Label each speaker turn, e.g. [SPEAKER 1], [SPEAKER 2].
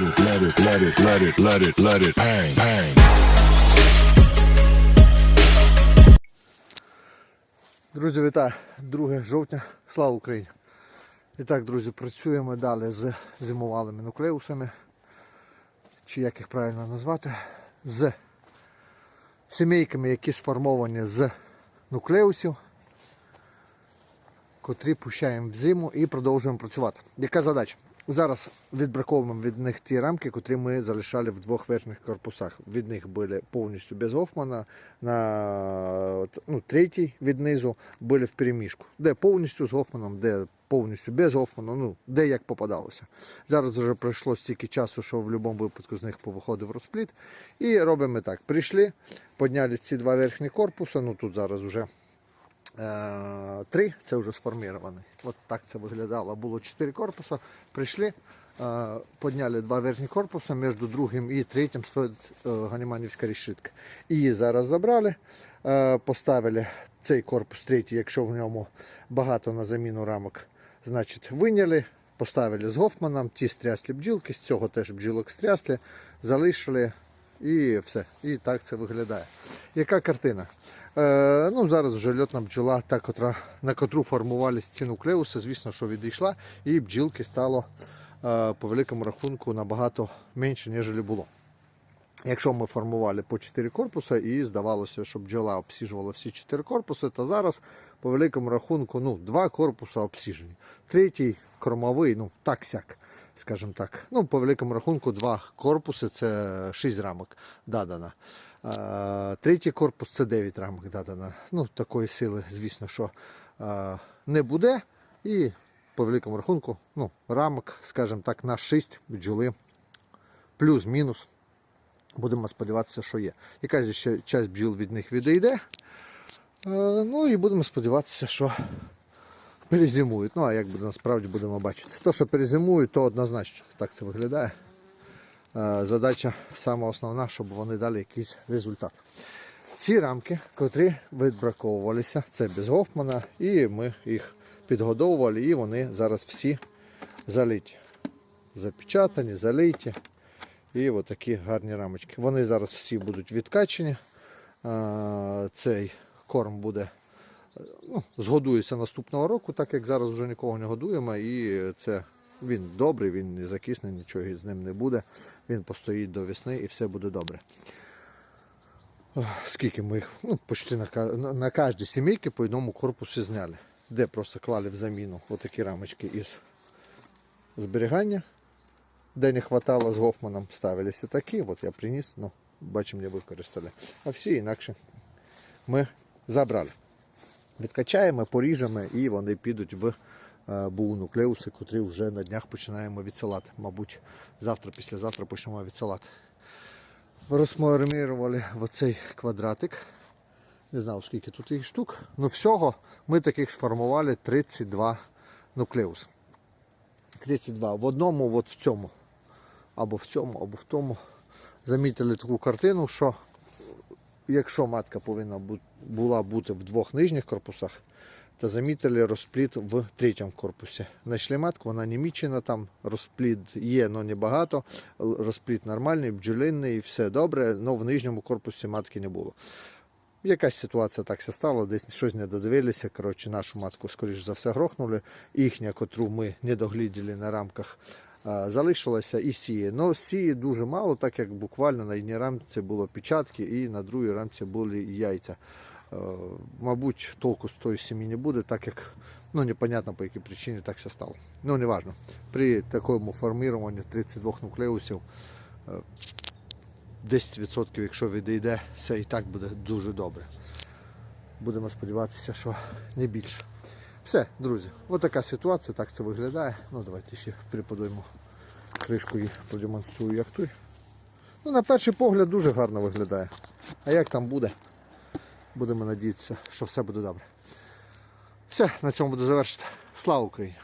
[SPEAKER 1] let it, let it, let it, let it, let it bang, bang.
[SPEAKER 2] Друзі, вітаю! 2 жовтня. Слава Україні! І так, друзі, працюємо далі з зимувалими нуклеусами, чи як їх правильно назвати, з сімейками, які сформовані з нуклеусів, котрі пущаємо в зиму і продовжуємо працювати. Яка задача? Зараз відбраковуємо від них ті рамки, котрі ми залишали в двох верхніх корпусах. Від них були повністю без Гофмана, на ну, третій від низу були в переміжку. Де повністю з Гофманом, де повністю без Гофмана, ну, де як попадалося. Зараз вже пройшло стільки часу, що в будь-якому випадку з них повиходив розпліт. І робимо так. Прийшли, підняли ці два верхні корпуси, ну тут зараз вже Три це вже сформований. От так це виглядало. Було чотири корпуси. Прийшли, е, підняли два верхні корпуси, між другим і третім стоїть е, ганіманівська решітка. Її зараз забрали, е, поставили цей корпус третій, якщо в ньому багато на заміну рамок, значить виняли, поставили з Гофманом, ті стряслі бджілки, з цього теж бджілок стрясли, залишили. І все. І так це виглядає. Яка картина? Е, ну, Зараз вже льотна бджола, та, котра, на котру формувалися ці нуклеуси, звісно, що відійшла, і бджілки стало е, по великому рахунку набагато менше, ніж було. Якщо ми формували по 4 корпуси і здавалося, що бджола обсіжувала всі 4 корпуси, то зараз по великому рахунку ну, 2 корпуси обсіжені. Третій кормовий, ну так сяк скажімо так. Ну, по великому рахунку, два корпуси це 6 рамок дадано. А, Третій корпус це 9 рамок дадано. Ну, такої сили, звісно, що не буде. І по великому рахунку, ну, рамок, скажімо так, на 6 бджоли плюс-мінус. Будемо сподіватися, що є. Якась ще часть бджіл від них відійде. Ну і будемо сподіватися, що перезимують. Ну, а як буде насправді будемо бачити. То, що перезимують, то однозначно так це виглядає. Е, Задача сама основна, щоб вони дали якийсь результат. Ці рамки, котрі відбраковувалися, це без Гофмана, і ми їх підгодовували, і вони зараз всі залиті. Запечатані, залиті. І отакі гарні рамочки. Вони зараз всі будуть відкачені. Е, Цей корм буде ну, згодується наступного року, так як зараз вже нікого не годуємо. І це він добрий, він не закисне, нічого з ним не буде. Він постоїть до весни і все буде добре. Скільки ми їх, ну, почти на, на, кожній сімейці по одному корпусі зняли, де просто клали в заміну отакі рамочки із зберігання, де не хватало з Гофманом, ставилися такі, от я приніс, ну, бачимо, не використали. А всі інакше ми забрали. Відкачаємо, поріжемо і вони підуть в е, буунуклеуси, котрі вже на днях починаємо відсилати. Мабуть, завтра, післязавтра почнемо відсилати. Розмармірували оцей квадратик. Не знаю, скільки тут їх штук. Ну всього ми таких сформували 32 нуклеуси. 32. В одному, от в цьому, або в цьому, або в тому. Замітили таку картину, що якщо матка повинна була бути в двох нижніх корпусах, то замітили розпліт в третьому корпусі. Знайшли матку, вона не мічена, там розпліт є, але не багато. Розпліт нормальний, бджолинний, все добре, але в нижньому корпусі матки не було. Якась ситуація так стала, десь щось не додивилися. Коротше, нашу матку, скоріш за все, грохнули. Їхня, котру ми не догляділи на рамках, а, залишилася і сіє. Ну, сіє дуже мало, так як буквально на одній рамці було печатки і на другій рамці були яйця. Е, Мабуть, толку з тої сім'ї не буде, так як ну, непонятно по якій причині так все стало. Ну, не важно. При такому формуванні 32 нуклеусів е, 10%, якщо відійде, це і так буде дуже добре. Будемо сподіватися, що не більше. Все, друзі, отака ситуація, так це виглядає. Ну, давайте ще приподоймо кришку і продемонструю, як той. Ну, на перший погляд дуже гарно виглядає. А як там буде? Будемо надіятися, що все буде добре. Все, на цьому буду завершити. Слава Україні!